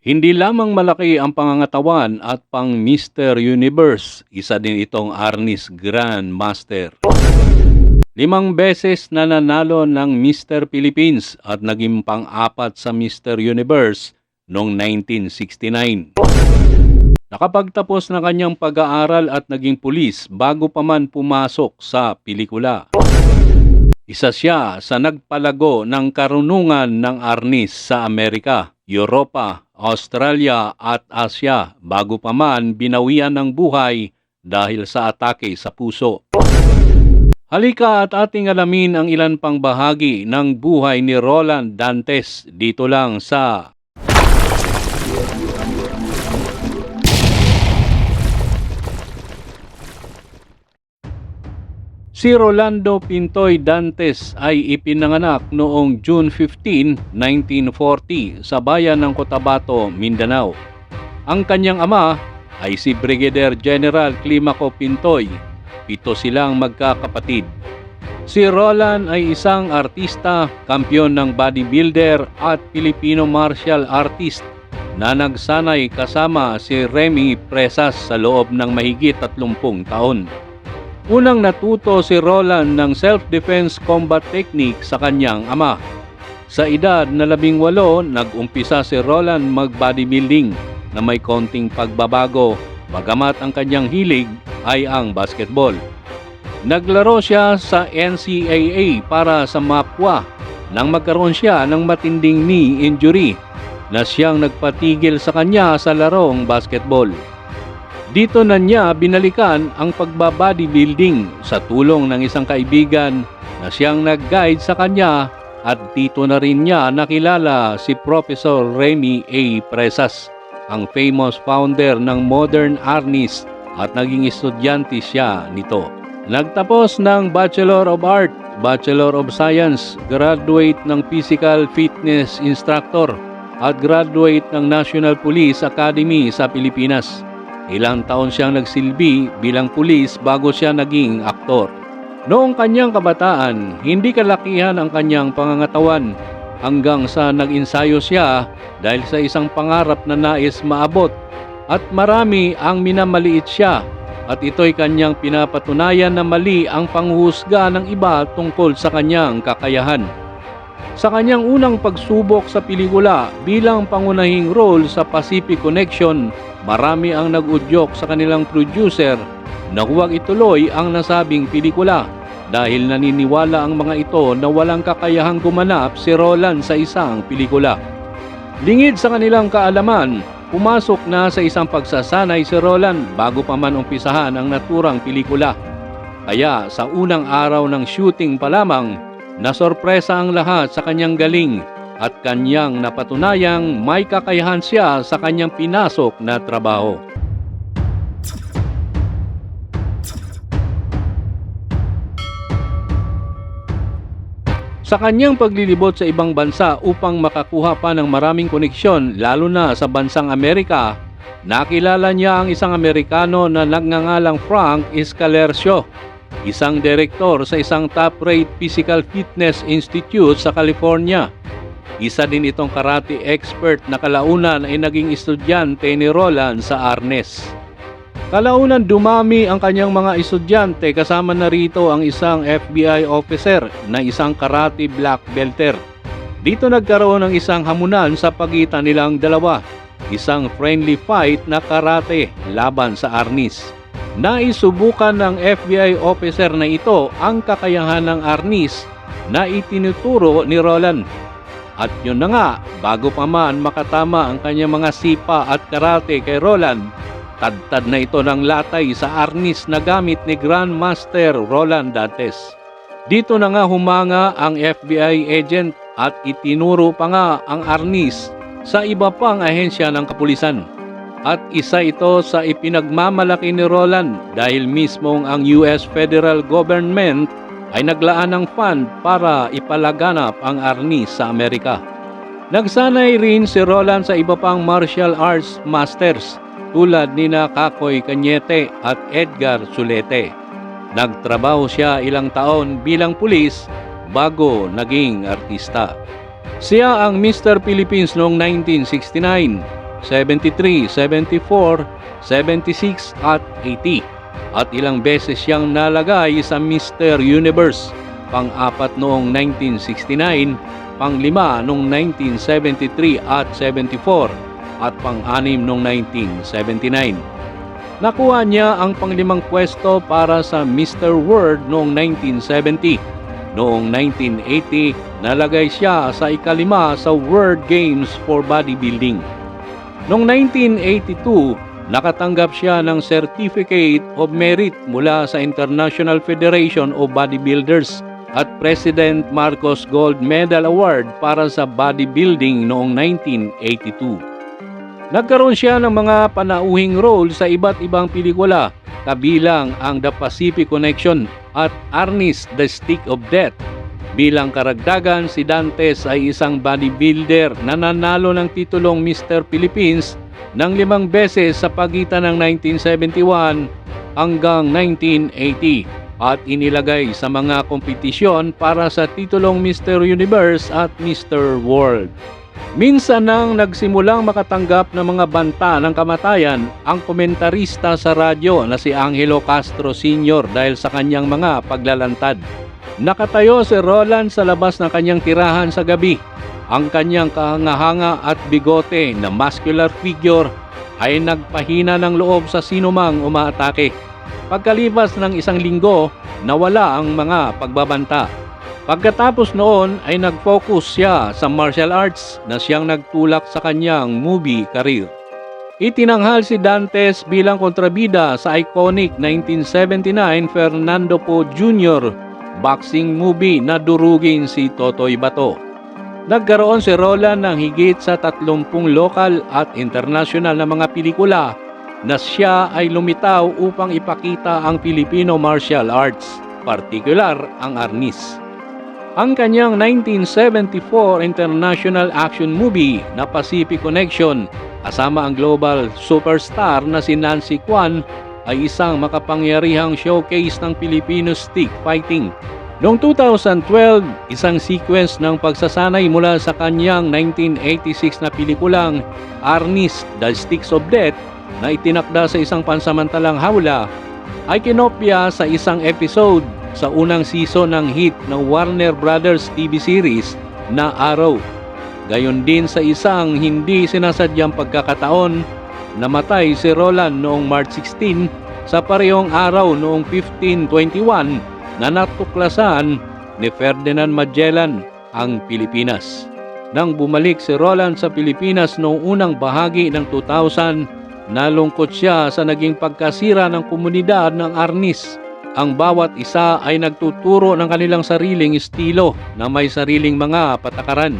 Hindi lamang malaki ang pangangatawan at pang Mr. Universe, isa din itong Arnis Grand Master. Limang beses na nanalo ng Mr. Philippines at naging pang-apat sa Mr. Universe noong 1969. Nakapagtapos na kanyang pag-aaral at naging pulis bago pa man pumasok sa pelikula. Isa siya sa nagpalago ng karunungan ng arnis sa Amerika, Europa, Australia at Asya bago pa man binawian ng buhay dahil sa atake sa puso. Halika at ating alamin ang ilan pang bahagi ng buhay ni Roland Dantes dito lang sa Si Rolando Pintoy Dantes ay ipinanganak noong June 15, 1940 sa bayan ng Cotabato, Mindanao. Ang kanyang ama ay si Brigadier General Climaco Pintoy. Pito silang magkakapatid. Si Roland ay isang artista, kampyon ng bodybuilder at Filipino martial artist na nagsanay kasama si Remy Presas sa loob ng mahigit 30 taon. Unang natuto si Roland ng self-defense combat technique sa kanyang ama. Sa edad na labing walo, nag-umpisa si Roland mag-bodybuilding na may konting pagbabago bagamat ang kanyang hilig ay ang basketball. Naglaro siya sa NCAA para sa Mapwa nang magkaroon siya ng matinding knee injury na siyang nagpatigil sa kanya sa larong basketball. Dito na niya binalikan ang pagbabody-building sa tulong ng isang kaibigan na siyang nag-guide sa kanya at dito na rin niya nakilala si Professor Remy A. Presas, ang famous founder ng Modern Arnis at naging estudyante siya nito. Nagtapos ng Bachelor of Art, Bachelor of Science, graduate ng Physical Fitness Instructor at graduate ng National Police Academy sa Pilipinas. Ilang taon siyang nagsilbi bilang pulis bago siya naging aktor. Noong kanyang kabataan, hindi kalakihan ang kanyang pangangatawan hanggang sa nag-insayo siya dahil sa isang pangarap na nais maabot at marami ang minamaliit siya at ito'y kanyang pinapatunayan na mali ang panghusga ng iba tungkol sa kanyang kakayahan. Sa kanyang unang pagsubok sa pelikula bilang pangunahing role sa Pacific Connection, marami ang nag-udyok sa kanilang producer na huwag ituloy ang nasabing pelikula dahil naniniwala ang mga ito na walang kakayahang gumanap si Roland sa isang pelikula. Lingid sa kanilang kaalaman, pumasok na sa isang pagsasanay si Roland bago pa man umpisahan ang naturang pelikula. Kaya sa unang araw ng shooting pa lamang, nasorpresa ang lahat sa kanyang galing at kanyang napatunayang may kakayahan siya sa kanyang pinasok na trabaho. Sa kanyang paglilibot sa ibang bansa upang makakuha pa ng maraming koneksyon lalo na sa bansang Amerika, nakilala niya ang isang Amerikano na nagngangalang Frank Escalercio, isang direktor sa isang top-rate physical fitness institute sa California. Isa din itong karate expert na kalaunan ay naging estudyante ni Roland sa Arnes. Kalaunan dumami ang kanyang mga estudyante kasama na rito ang isang FBI officer na isang karate black belter. Dito nagkaroon ng isang hamunan sa pagitan nilang dalawa, isang friendly fight na karate laban sa Arnis. Naisubukan ng FBI officer na ito ang kakayahan ng Arnis na itinuturo ni Roland. At yun na nga, bago pa man makatama ang kanyang mga sipa at karate kay Roland, Tadtad na ito ng latay sa arnis na gamit ni Grandmaster Roland Dantes. Dito na nga humanga ang FBI agent at itinuro pa nga ang arnis sa iba pang ahensya ng kapulisan. At isa ito sa ipinagmamalaki ni Roland dahil mismong ang US federal government ay naglaan ng fund para ipalaganap ang arnis sa Amerika. Nagsanay rin si Roland sa iba pang martial arts masters tulad ni na Kakoy Cañete at Edgar Sulete. Nagtrabaho siya ilang taon bilang pulis bago naging artista. Siya ang Mr. Philippines noong 1969 73, 74, 76 at 80. At ilang beses siyang nalagay sa Mr. Universe, pang-apat noong 1969, pang-lima noong 1973 at 74, at pang-anim noong 1979. Nakuha niya ang panglimang pwesto para sa Mr. World noong 1970. Noong 1980, nalagay siya sa ikalima sa World Games for Bodybuilding. Noong 1982, nakatanggap siya ng Certificate of Merit mula sa International Federation of Bodybuilders at President Marcos Gold Medal Award para sa bodybuilding noong 1982. Nagkaroon siya ng mga panauhing role sa iba't ibang pelikula, kabilang ang The Pacific Connection at Arnis The Stick of Death. Bilang karagdagan, si Dantes ay isang bodybuilder na nanalo ng titulong Mr. Philippines ng limang beses sa pagitan ng 1971 hanggang 1980 at inilagay sa mga kompetisyon para sa titulong Mr. Universe at Mr. World. Minsan nang nagsimulang makatanggap ng mga banta ng kamatayan ang komentarista sa radyo na si Angelo Castro Sr. dahil sa kanyang mga paglalantad. Nakatayo si Roland sa labas ng kanyang tirahan sa gabi. Ang kanyang kahanga-hanga at bigote na muscular figure ay nagpahina ng loob sa sinumang umaatake. Pagkalipas ng isang linggo, nawala ang mga pagbabanta. Pagkatapos noon ay nag-focus siya sa martial arts na siyang nagtulak sa kanyang movie career. Itinanghal si Dantes bilang kontrabida sa iconic 1979 Fernando Po Jr. boxing movie na durugin si Totoy Bato. Nagkaroon si Roland ng higit sa 30 lokal at international na mga pelikula na siya ay lumitaw upang ipakita ang Filipino martial arts, partikular ang arnis. Ang kanyang 1974 international action movie na Pacific Connection kasama ang global superstar na si Nancy Kwan ay isang makapangyarihang showcase ng Filipino stick fighting. Noong 2012, isang sequence ng pagsasanay mula sa kanyang 1986 na pelikulang Arnis, The Sticks of Death na itinakda sa isang pansamantalang hawla ay kinopya sa isang episode sa unang season ng hit ng Warner Brothers TV series na Arrow. Gayon din sa isang hindi sinasadyang pagkakataon, namatay si Roland noong March 16 sa parehong araw noong 1521 na natuklasan ni Ferdinand Magellan ang Pilipinas. Nang bumalik si Roland sa Pilipinas noong unang bahagi ng 2000, nalungkot siya sa naging pagkasira ng komunidad ng Arnis. Ang bawat isa ay nagtuturo ng kanilang sariling estilo na may sariling mga patakaran.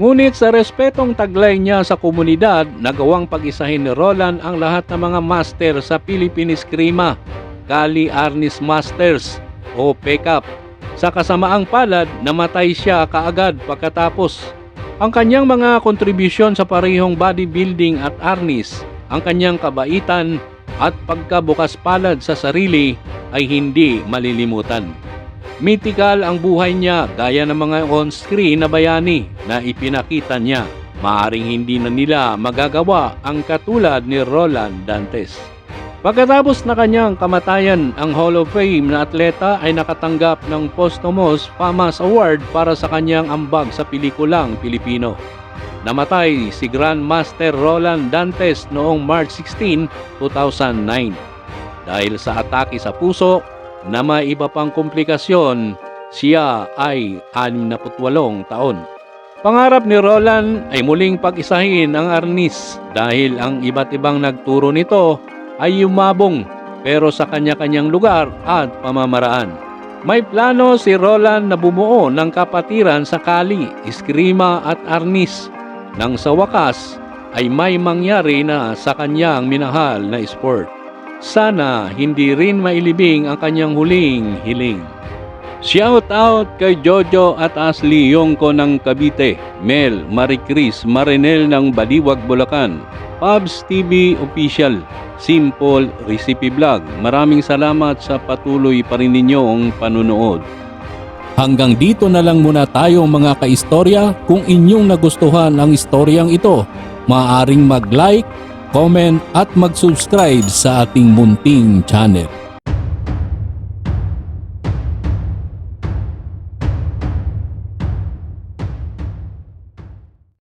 Ngunit sa respetong taglay niya sa komunidad, nagawang pag-isahin ni Roland ang lahat ng mga master sa Philippine Eskrima, Kali Arnis Masters o PECAP. Sa kasamaang palad, namatay siya kaagad pagkatapos. Ang kanyang mga kontribusyon sa parehong bodybuilding at arnis, ang kanyang kabaitan at pagkabukas palad sa sarili ay hindi malilimutan. Mythical ang buhay niya gaya ng mga on-screen na bayani na ipinakita niya. Maaring hindi na nila magagawa ang katulad ni Roland Dantes. Pagkatapos na kanyang kamatayan, ang Hall of Fame na atleta ay nakatanggap ng posthumous Famas Award para sa kanyang ambag sa pelikulang Pilipino. Namatay si Grandmaster Roland Dantes noong March 16, 2009. Dahil sa atake sa puso na may iba pang komplikasyon, siya ay 68 taon. Pangarap ni Roland ay muling pag-isahin ang arnis dahil ang iba't ibang nagturo nito ay yumabong pero sa kanya-kanyang lugar at pamamaraan. May plano si Roland na bumuo ng kapatiran sa Kali, Eskrima at Arnis nang sa wakas ay may mangyari na sa kanyang minahal na sport. Sana hindi rin mailibing ang kanyang huling hiling. Shout out kay Jojo at Ashley Yongko ng Cavite, Mel, Maricris, Marinel ng Baliwag, Bulacan, Pabs TV Official, Simple Recipe Vlog. Maraming salamat sa patuloy pa rin ninyong panunood. Hanggang dito na lang muna tayo mga kaistorya. Kung inyong nagustuhan ang istoryang ito, maaaring mag-like, comment at mag-subscribe sa ating munting channel.